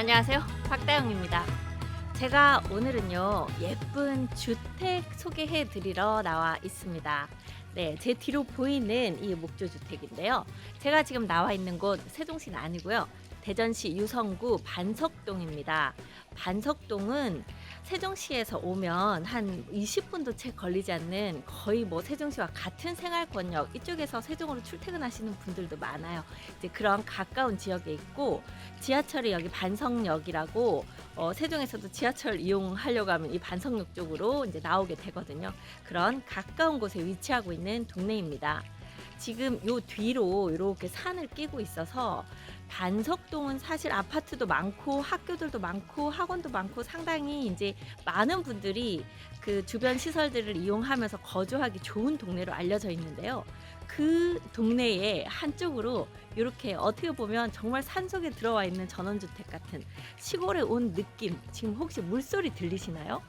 안녕하세요. 박다영입니다. 제가 오늘은요, 예쁜 주택 소개해 드리러 나와 있습니다. 네, 제 뒤로 보이는 이 목조 주택인데요. 제가 지금 나와 있는 곳 세종시는 아니고요. 대전시 유성구 반석동입니다. 반석동은 세종시에서 오면 한 20분도 채 걸리지 않는 거의 뭐 세종시와 같은 생활권역 이쪽에서 세종으로 출퇴근하시는 분들도 많아요. 이제 그런 가까운 지역에 있고 지하철이 여기 반석역이라고 어, 세종에서도 지하철 이용하려고 하면 이 반석역 쪽으로 이제 나오게 되거든요. 그런 가까운 곳에 위치하고 있는 동네입니다. 지금 요 뒤로 이렇게 산을 끼고 있어서 반석동은 사실 아파트도 많고 학교들도 많고 학원도 많고 상당히 이제 많은 분들이 그 주변 시설들을 이용하면서 거주하기 좋은 동네로 알려져 있는데요. 그 동네의 한쪽으로 이렇게 어떻게 보면 정말 산속에 들어와 있는 전원주택 같은 시골에 온 느낌. 지금 혹시 물소리 들리시나요?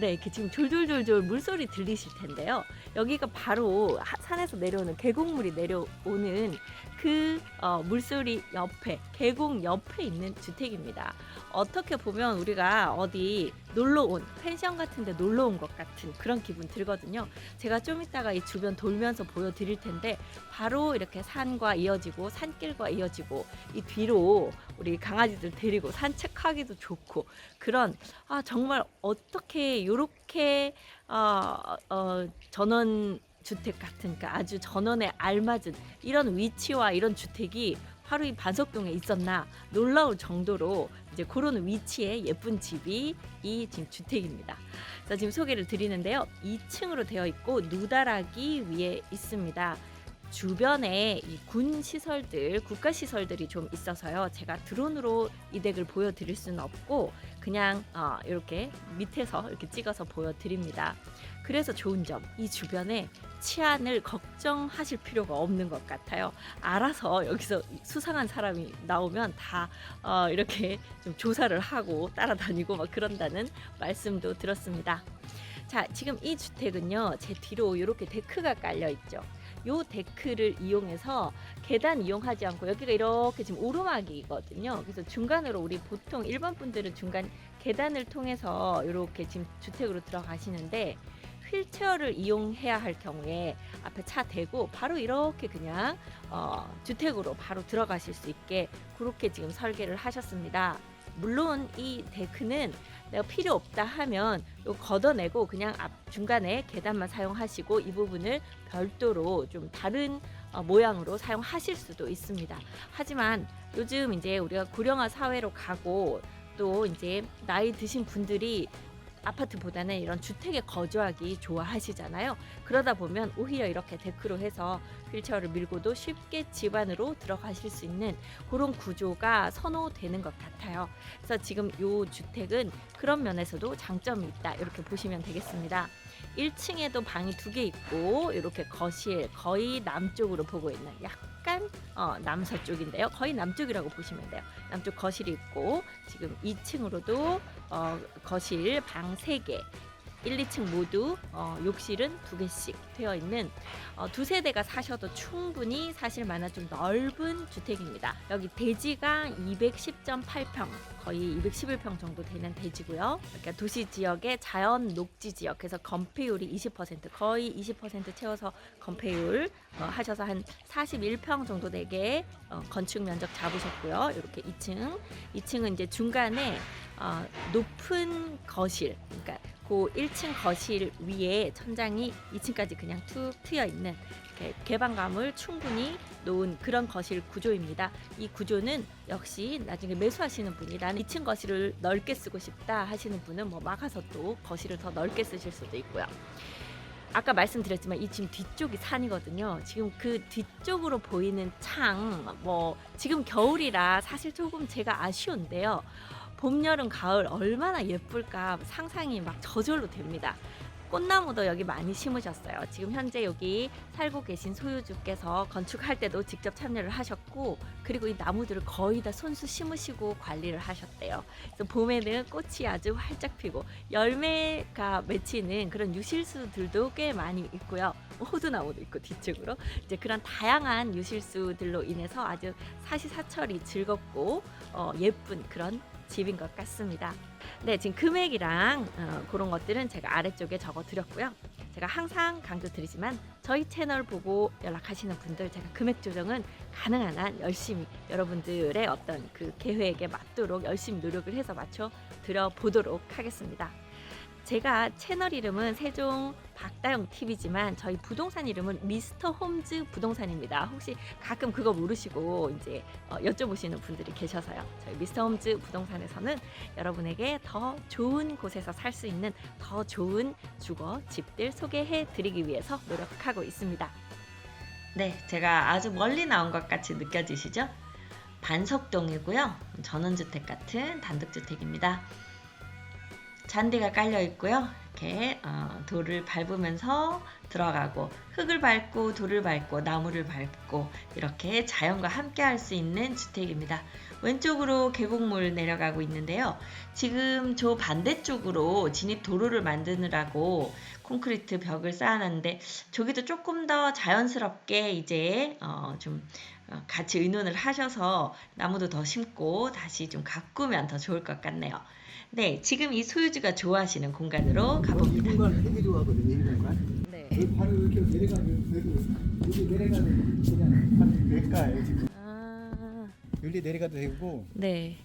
네, 이렇게 지금 졸졸졸졸 물소리 들리실 텐데요. 여기가 바로 하- 산에서 내려오는 계곡물이 내려오는 그 어, 물소리 옆에 계곡 옆에 있는 주택입니다. 어떻게 보면 우리가 어디 놀러 온 펜션 같은데 놀러 온 것 같은 그런 기분 들거든요. 제가 좀 이따가 이 주변 돌면서 보여드릴 텐데 바로 이렇게 산과 이어지고 산길과 이어지고 이 뒤로 우리 강아지들 데리고 산책하기도 좋고 그런 아 정말 어떻게 요렇게 어, 어, 전원 주택 같은 그러니까 아주 전원에 알맞은 이런 위치와 이런 주택이 바로 이 반석동에 있었나 놀라울 정도로 이제 그런 위치에 예쁜 집이 이 지금 주택입니다. 자, 지금 소개를 드리는데요. 2층으로 되어 있고 누다라기 위에 있습니다. 주변에 이 군 시설들, 국가 시설들이 좀 있어서요. 제가 드론으로 이 덱을 보여드릴 수는 없고 그냥 어, 이렇게 밑에서 이렇게 찍어서 보여드립니다. 그래서 좋은 점, 이 주변에 치안을 걱정하실 필요가 없는 것 같아요. 알아서 여기서 수상한 사람이 나오면 다 어, 이렇게 좀 조사를 하고 따라다니고 막 그런다는 말씀도 들었습니다. 자, 지금 이 주택은요, 제 뒤로 이렇게 데크가 깔려 있죠. 요 데크를 이용해서 계단 이용하지 않고 여기가 이렇게 지금 오르막이거든요. 그래서 중간으로 우리 보통 일반 분들은 중간 계단을 통해서 이렇게 지금 주택으로 들어가시는데 휠체어를 이용해야 할 경우에 앞에 차 대고 바로 이렇게 그냥 어, 주택으로 바로 들어가실 수 있게 그렇게 지금 설계를 하셨습니다. 물론 이 데크는 내가 필요 없다 하면 요 걷어내고 그냥 앞 중간에 계단만 사용하시고 이 부분을 별도로 좀 다른 어, 모양으로 사용하실 수도 있습니다. 하지만 요즘 이제 우리가 고령화 사회로 가고 또 이제 나이 드신 분들이 아파트보다는 이런 주택에 거주하기 좋아하시잖아요. 그러다 보면 오히려 이렇게 데크로 해서 휠체어를 밀고도 쉽게 집 안으로 들어가실 수 있는 그런 구조가 선호되는 것 같아요. 그래서 지금 이 주택은 그런 면에서도 장점이 있다. 이렇게 보시면 되겠습니다. 1층에도 방이 두 개 있고 이렇게 거실 거의 남쪽으로 보고 있는 약간 어, 남서쪽인데요. 거의 남쪽이라고 보시면 돼요. 남쪽 거실이 있고 지금 2층으로도 어, 거실 방 3개 1, 2층 모두 어, 욕실은 두 개씩 되어 있는 어, 두 세 대가 사셔도 충분히 사실 만한 좀 넓은 주택입니다. 여기 대지가 210.8평, 거의 211평 정도 되는 대지고요. 그러니까 도시 지역의 자연 녹지 지역, 그래서 건폐율이 20% 거의 20% 채워서 건폐율 어, 하셔서 한 41평 정도 되게 어, 건축 면적 잡으셨고요. 이렇게 2층, 2층은 이제 중간에 어, 높은 거실, 그러니까 그 1층 거실 위에 천장이 2층까지 그냥 툭 트여 있는 개방감을 충분히 놓은 그런 거실 구조입니다. 이 구조는 역시 나중에 매수하시는 분이 나는 2층 거실을 넓게 쓰고 싶다 하시는 분은 뭐 막아서 또 거실을 더 넓게 쓰실 수도 있고요. 아까 말씀드렸지만 이 지금 뒤쪽이 산이거든요. 지금 그 뒤쪽으로 보이는 창, 뭐 지금 겨울이라 사실 조금 제가 아쉬운데요. 봄, 여름, 가을 얼마나 예쁠까 상상이 막 저절로 됩니다. 꽃나무도 여기 많이 심으셨어요. 지금 현재 여기 살고 계신 소유주께서 건축할 때도 직접 참여를 하셨고 그리고 이 나무들을 거의 다 손수 심으시고 관리를 하셨대요. 그래서 봄에는 꽃이 아주 활짝 피고 열매가 맺히는 그런 유실수들도 꽤 많이 있고요. 호두나무도 있고 뒤쪽으로 이제 그런 다양한 유실수들로 인해서 아주 사시사철이 즐겁고 어, 예쁜 그런 집인 것 같습니다. 네, 지금 금액이랑 어, 그런 것들은 제가 아래쪽에 적어 드렸고요. 제가 항상 강조드리지만 저희 채널 보고 연락하시는 분들 제가 금액 조정은 가능한 한 열심히 여러분들의 어떤 그 계획에 맞도록 열심히 노력을 해서 맞춰 드려 보도록 하겠습니다. 제가 채널 이름은 세종 박다영 TV지만 저희 부동산 이름은 미스터 홈즈 부동산입니다. 혹시 가끔 그거 모르시고 이제 어, 여쭤보시는 분들이 계셔서요. 저희 미스터 홈즈 부동산에서는 여러분에게 더 좋은 곳에서 살 수 있는 더 좋은 주거 집들 소개해 드리기 위해서 노력하고 있습니다. 네, 제가 아주 멀리 나온 것 같이 느껴지시죠? 반석동이고요. 전원주택 같은 단독주택입니다. 잔디가 깔려 있고요. 이렇게 어, 돌을 밟으면서 들어가고 흙을 밟고 돌을 밟고 나무를 밟고 이렇게 자연과 함께 할 수 있는 주택입니다. 왼쪽으로 계곡물 내려가고 있는데요. 지금 저 반대쪽으로 진입 도로를 만드느라고 콘크리트 벽을 쌓아놨는데 저기도 조금 더 자연스럽게 이제 어, 좀 어, 같이 의논을 하셔서 나무도 더 심고 다시 좀 가꾸면 더 좋을 것 같네요. 네, 지금 이 소유주가 좋아하시는 공간으로 이 가봅니다. 공간 되게 좋아하거든요. 이 공간. 네. 여기 바로 이렇게 내려가면 여기 여기 내려가면 그냥 한 외가예요 지금. 아, 여기 내려가도 되고 네.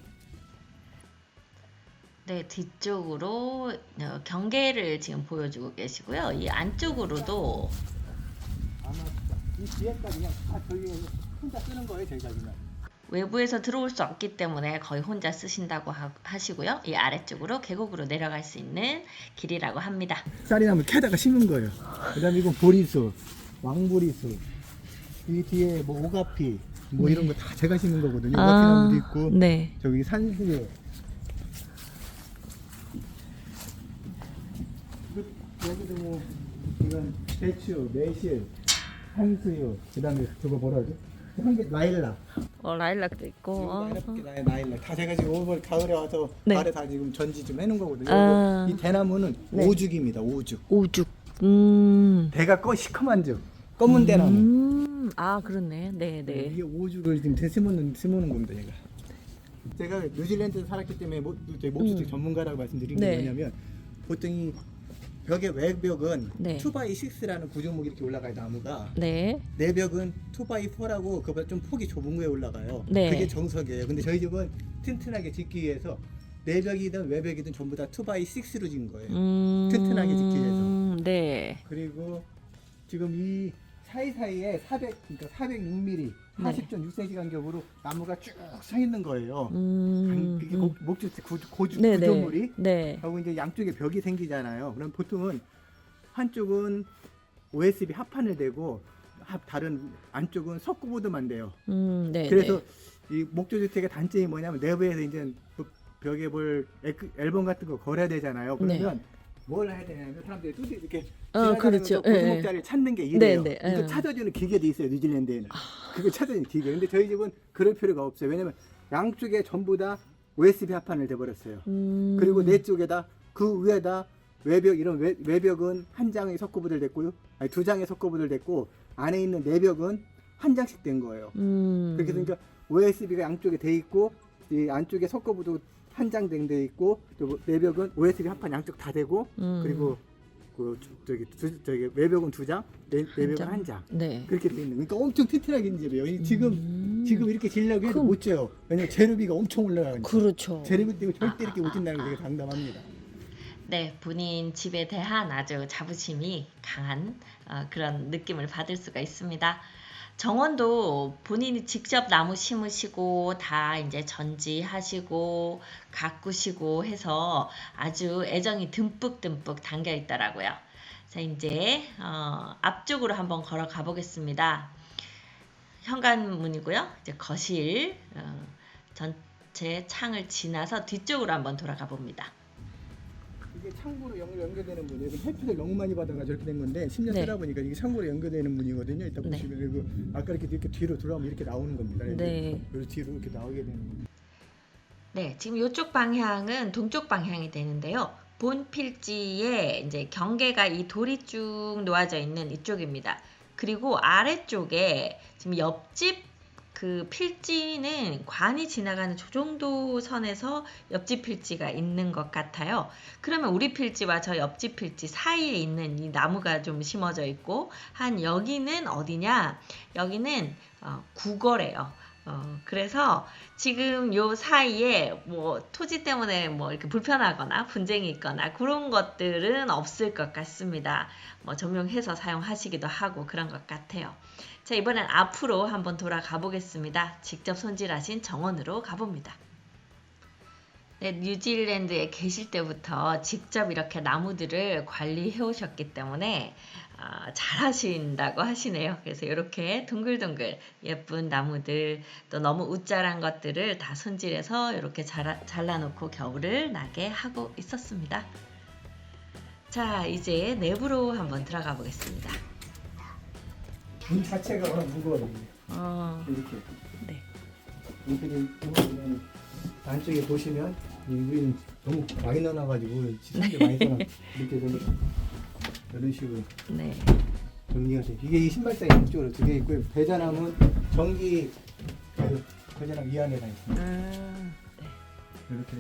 네, 뒤쪽으로 어, 경계를 지금 보여주고 계시고요. 이 안쪽으로도 아마 이 뒤에까지 그냥 다 저희 혼자 쓰는 거예요 저희가 그냥. 외부에서 들어올 수 없기 때문에 거의 혼자 쓰신다고 하, 하시고요. 이 아래쪽으로 계곡으로 내려갈 수 있는 길이라고 합니다. 쌀이나무 캐다가 심은 거예요. 그다음에 이건 보리수, 왕보리수. 이 뒤에 뭐 오가피 뭐 이런 거 다 제가 심은 거거든요. 오가피나무도 있고 네. 저기 산수유. 그- 여기도 뭐 이건 배추, 매실, 산수유. 그다음에 저거 뭐라 그러 지? 한개 라일락. 어, 라일락도 있고. 어, 나의 라일락. 다 제가 지금 오늘 가을에 와서 네. 아래 다 지금 전지 좀 해놓은 거거든요. 아. 이 대나무는 네. 오죽입니다. 오죽. 오죽. 음. 대가 꺼 시커먼 죽. 검은 대나무. 음. 아, 그렇네. 네, 네. 이게 오죽을 지금 대 심는 심는 겁니다, 얘가. 제가 뉴질랜드에 살았기 때문에 목, 저희 목수직 음. 전문가라고 말씀드린 네. 게 뭐냐면 보통 이 벽의 외벽은 네. 2x6라는 구조목이 이렇게 올라가요 나무가 네. 내벽은 2x4라고 그보다 좀 폭이 좁은 거에 올라가요 네. 그게 정석이에요 근데 저희 집은 튼튼하게 짓기 위해서 내벽이든 외벽이든 전부 다 2x6로 짓는 거예요 음. 튼튼하게 짓기 위해서. 네. 그리고 지금 이 사이사이에 400 그러니까 406mm 네. 40.6cm 간격으로 나무가 쭉 서 있는 거예요. 음. 그게 음. 목주 구, 고주, 네, 네. 구조물이 네. 하고 이제 양쪽에 벽이 생기잖아요. 그럼 보통은 한쪽은 OSB 합판을 대고 합- 다른 안쪽은 석고보드만 돼요. 음, 네. 그래서 이 목조 주택의 단점이 뭐냐면 내부에서 이제 그 벽에 뭘 에크- 앨범 같은 거 걸어야 되잖아요. 그러면 뭘 해야 되냐면 사람들이 뚜디 이렇게 네. 어, 그렇죠. 예, 고주목자리를 찾는 게 일이에요. 네, 네, 이거 예. 찾아주는 기계도 있어요 뉴질랜드에는. 그거 찾아주는 기계. 근데 저희 집은 그럴 필요가 없어요. 왜냐면 양쪽에 전부 다 OSB 합판을 대버렸어요. 음. 그리고 내 쪽에다 그 위에다 외벽 이런 외, 외벽은 한 장의 석고보드를 댔고요. 아니 두 장의 석고보드를 댔고 안에 있는 내벽은 한 장씩 된 거예요. 음. 그렇게 되니까 OSB가 양쪽에 돼 있고 이 안쪽에 석고보드 한장돼 있고 또 내벽은 OSB 합판 양쪽 다 되고 음. 그리고 그 주- 저기 두, 저기 외벽은 두 장, 내, 내벽은 장. 한 장. 네. 그렇게 돼 있는. 그러니까 엄청 튼튼하게. 이 지금 음. 지금 이렇게 지려고 해도 그럼- 못 져요. 왜냐면 재료비가 엄청 올라가니까. 그렇죠. 재료비 때문에 절대 이렇게 못 진다는 걸 되게 장담합니다. 네, 본인 집에 대한 아주 자부심이 강한 어, 그런 느낌을 받을 수가 있습니다. 정원도 본인이 직접 나무 심으시고 다 이제 전지하시고 가꾸시고 해서 아주 애정이 듬뿍듬뿍 담겨 있더라고요. 자, 이제 어, 앞쪽으로 한번 걸어가 보겠습니다. 현관문이고요. 이제 거실 어, 전체 창을 지나서 뒤쪽으로 한번 돌아가 봅니다. 이게 창고로 연- 연결되는 문이에요. 지금 햇빛을 너무 많이 받아가 저렇게 된 건데 10년 네. 쓰다 보니까 이게 창고로 연결되는 문이거든요. 이따 네. 보시면 그리고 아까 이렇게 이렇게 뒤로 돌아오면 이렇게 나오는 겁니다. 이렇게. 네. 그리고 뒤로 이렇게 나오게 되는 겁니다. 네, 지금 이쪽 방향은 동쪽 방향이 되는데요. 본 필지에 이제 경계가 이 돌이 쭉 놓아져 있는 이쪽입니다. 그리고 아래쪽에 지금 옆집 그 필지는 관이 지나가는 저 정도 선에서 옆집 필지가 있는 것 같아요. 그러면 우리 필지와 저 옆집 필지 사이에 있는 이 나무가 좀 심어져 있고 한 여기는 어디냐? 여기는 어, 국어래요. 어, 그래서 지금 요 사이에 뭐 토지 때문에 뭐 이렇게 불편하거나 분쟁이 있거나 그런 것들은 없을 것 같습니다. 뭐 점용해서 사용하시기도 하고 그런 것 같아요. 자, 이번엔 앞으로 한번 돌아가 보겠습니다. 직접 손질하신 정원으로 가봅니다. 네, 뉴질랜드에 계실 때부터 직접 이렇게 나무들을 관리해 오셨기 때문에 아, 잘 하신다고 하시네요. 그래서 이렇게 둥글둥글 예쁜 나무들 또 너무 우짜란 것들을 다 손질해서 이렇게 잘라, 잘라놓고 겨울을 나게 하고 있었습니다. 자, 이제 내부로 한번 들어가 보겠습니다. 문 자체가 워낙 무거워요. 어, 이렇게. 네. 보면 안쪽에 보시면 이 우리는 너무 많이 넣어놔가지고 지성이 많이 써놔 이렇게 되면 이런 식으로 네. 정리가 돼. 이게 이 신발장이 이쪽으로 두 개 있고요. 배전함은 전기 그 배전함 위 안에 다 있습니다. 음, 네. 이렇게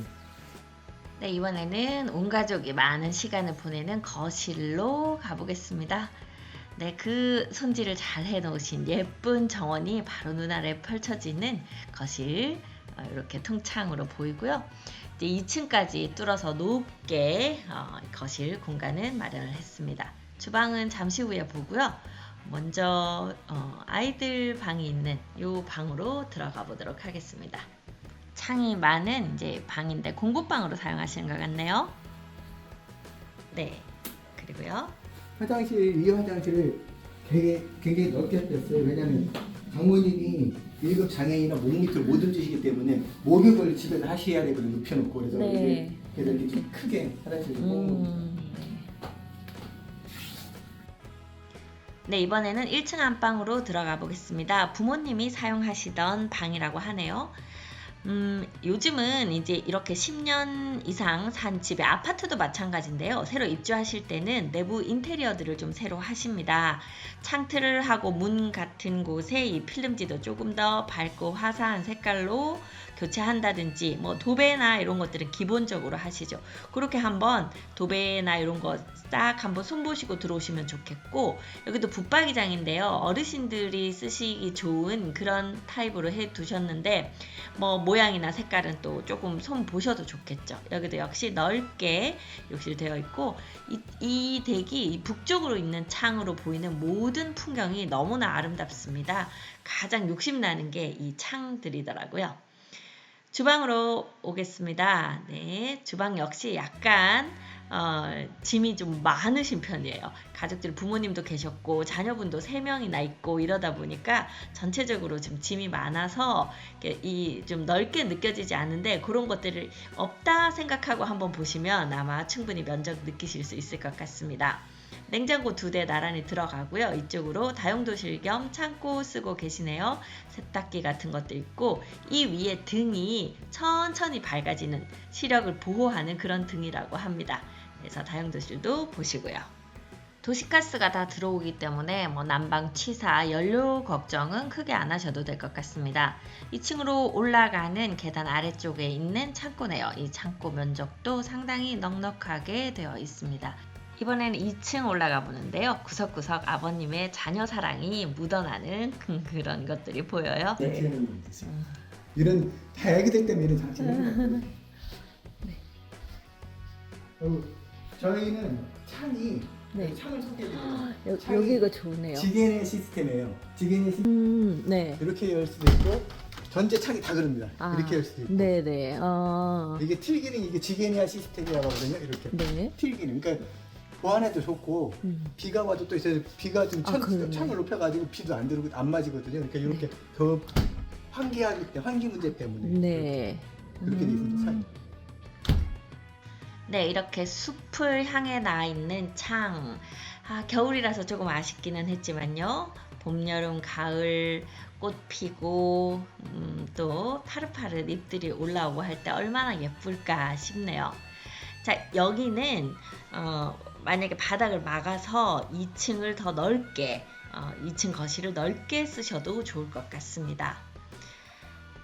네, 이번에는 온 가족이 많은 시간을 보내는 거실로 가보겠습니다. 네, 그 손질을 잘 해놓으신 예쁜 정원이 바로 눈 아래 펼쳐지는 거실 어, 이렇게 통창으로 보이고요. 이제 2층까지 뚫어서 높게 어, 거실 공간을 마련을 했습니다. 주방은 잠시 후에 보고요. 먼저 어, 아이들 방이 있는 이 방으로 들어가 보도록 하겠습니다. 창이 많은 이제 방인데 공부방으로 사용하시는 것 같네요. 네. 그리고요. 화장실 이 화장실을 되게 굉장히 넓게 했어요. 왜냐하면 장모님이 1급 장애인이나 목 밑으로 못 움직이기 때문에 목욕을 집에서 하셔야 되거든요. 눕혀놓고 그래서 네. 그래서 이렇게 좀 크게 화장실을 뽑은 겁니다. 음, 네, 이번에는 1층 안방으로 들어가 보겠습니다. 부모님이 사용하시던 방이라고 하네요. 음, 요즘은 이제 이렇게 10년 이상 산 집의 아파트도 마찬가지인데요. 새로 입주하실 때는 내부 인테리어들을 좀 새로 하십니다. 창틀을 하고 문 같은 곳에 이 필름지도 조금 더 밝고 화사한 색깔로 교체한다든지 뭐 도배나 이런 것들은 기본적으로 하시죠. 그렇게 한번 도배나 이런 거 싹 한번 손보시고 들어오시면 좋겠고 여기도 붙박이장인데요. 어르신들이 쓰시기 좋은 그런 타입으로 해 두셨는데 뭐 모양이나 색깔은 또 조금 손 보셔도 좋겠죠. 여기도 역시 넓게 욕실 되어 있고 이, 이 댁이 이 북쪽으로 있는 창으로 보이는 모든 풍경이 너무나 아름답습니다. 가장 욕심나는 게 이 창들이더라고요. 주방으로 오겠습니다. 네, 주방 역시 약간 어, 짐이 좀 많으신 편이에요. 가족들 부모님도 계셨고 자녀분도 세 명이나 있고 이러다 보니까 전체적으로 좀 짐이 많아서 이 좀 넓게 느껴지지 않는데 그런 것들을 없다 생각하고 한번 보시면 아마 충분히 면적 느끼실 수 있을 것 같습니다. 냉장고 두 대 나란히 들어가고요. 이쪽으로 다용도실 겸 창고 쓰고 계시네요. 세탁기 같은 것도 있고 이 위에 등이 천천히 밝아지는 시력을 보호하는 그런 등이라고 합니다. 그래서 다용도실도 보시고요. 도시가스가 다 들어오기 때문에 뭐 난방, 취사, 연료 걱정은 크게 안 하셔도 될 것 같습니다. 2층으로 올라가는 계단 아래쪽에 있는 창고네요. 이 창고 면적도 상당히 넉넉하게 되어 있습니다. 이번에는 2층 올라가 보는데요. 구석구석 아버님의 자녀 사랑이 묻어나는 그런 것들이 보여요. 하는 게 있습니다. 이런 다 애기들 때문에 이런 장치를. 그리고 저희는 창이 네. 창을 소개해드려요. 여, 창이 여기가 좋네요. 지게네 시스템이에요. 지게네 시스템 음, 네. 이렇게 열 수도 있고 전체 창이 다 그럽니다. 아, 이렇게 열 수도 있고 네네. 어, 이게 틸기능 이게 지게니아 시스템이라고 하거든요. 이렇게 네. 틸기능 그러니까 보안에도 좋고 음. 비가 와도 또 있어요. 비가 좀 아, 천, 그러네. 창을 높여가지고 비도 안 들어오고 안 맞이거든요. 그러니까 이렇게 더 환기하기 때문에 환기 문제 때문에 네. 그렇게 돼 있습니다. 음. 네, 이렇게 숲을 향해 나 있는 창. 아, 겨울이라서 조금 아쉽기는 했지만요. 봄, 여름, 가을 꽃 피고 음, 또 파릇파릇 잎들이 올라오고 할 때 얼마나 예쁠까 싶네요. 자, 여기는 어, 만약에 바닥을 막아서 2층을 더 넓게 어, 2층 거실을 넓게 쓰셔도 좋을 것 같습니다.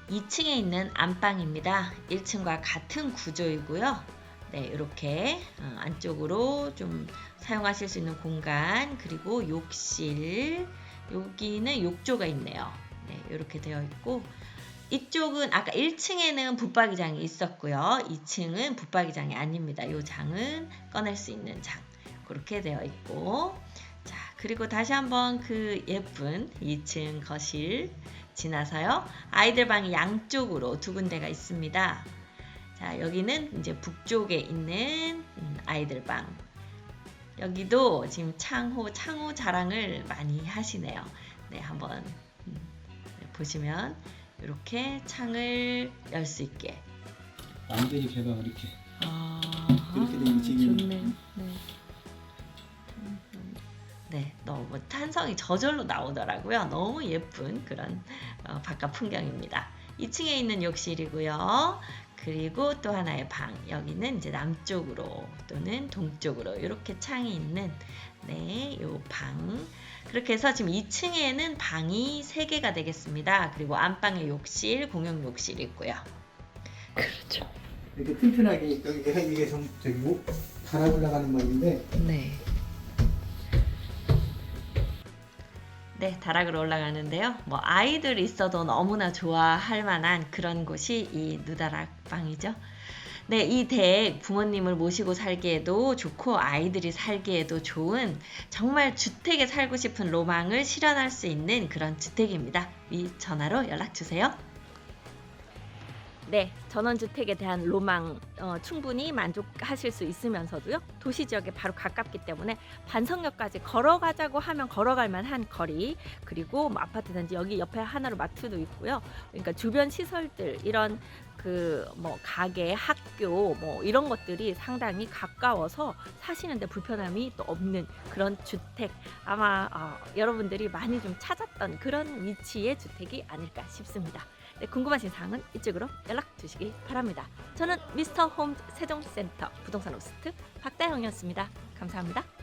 2층에 있는 안방입니다. 1층과 같은 구조이고요. 네, 이렇게 어, 안쪽으로 좀 사용하실 수 있는 공간 그리고 욕실 여기는 욕조가 있네요. 네, 이렇게 되어 있고 이쪽은 아까 1층에는 붙박이장이 있었고요. 2층은 붙박이장이 아닙니다. 이 장은 꺼낼 수 있는 장 그렇게 되어 있고 자 그리고 다시 한번 그 예쁜 2층 거실 지나서요. 아이들 방이 양쪽으로 두 군데가 있습니다. 자, 여기는 이제 북쪽에 있는 음, 아이들 방. 여기도 지금 창호, 창호 자랑을 많이 하시네요. 네, 한번 음, 네, 보시면 이렇게 창을 열 수 있게. 완전히 제가 이렇게 아, 이렇게 되면 지금- 좋네. 네. 네, 너무 탄성이 저절로 나오더라고요. 너무 예쁜 그런 어, 바깥 풍경입니다. 2층에 있는 욕실이고요. 그리고 또 하나의 방. 여기는 이제 남쪽으로 또는 동쪽으로 이렇게 창이 있는 네, 요 방. 그렇게 해서 지금 2층에는 방이 3개가 되겠습니다. 그리고 안방에 욕실, 공용 욕실이 있고요. 그렇죠. 이렇게 튼튼하게 여기 내가 이게 좀 저기 뭐 달아 올라가는 말인데 네. 네, 다락으로 올라가는데요. 뭐 아이들 있어도 너무나 좋아할 만한 그런 곳이 이 누다락 방이죠. 네, 이 댁 부모님을 모시고 살기에도 좋고 아이들이 살기에도 좋은 정말 주택에 살고 싶은 로망을 실현할 수 있는 그런 주택입니다. 위 전화로 연락 주세요. 네, 전원주택에 대한 로망 어, 충분히 만족하실 수 있으면서도요 도시 지역에 바로 가깝기 때문에 반성역까지 걸어가자고 하면 걸어갈 만한 거리 그리고 뭐 아파트 단지 여기 옆에 하나로 마트도 있고요 그러니까 주변 시설들 이런 그 뭐 가게 학교 뭐 이런 것들이 상당히 가까워서 사시는데 불편함이 또 없는 그런 주택 아마 어, 여러분들이 많이 좀 찾았던 그런 위치의 주택이 아닐까 싶습니다. 네, 궁금하신 사항은 이쪽으로 연락 주시기 바랍니다. 저는 미스터 홈 세종센터 부동산 호스트 박다영이었습니다. 감사합니다.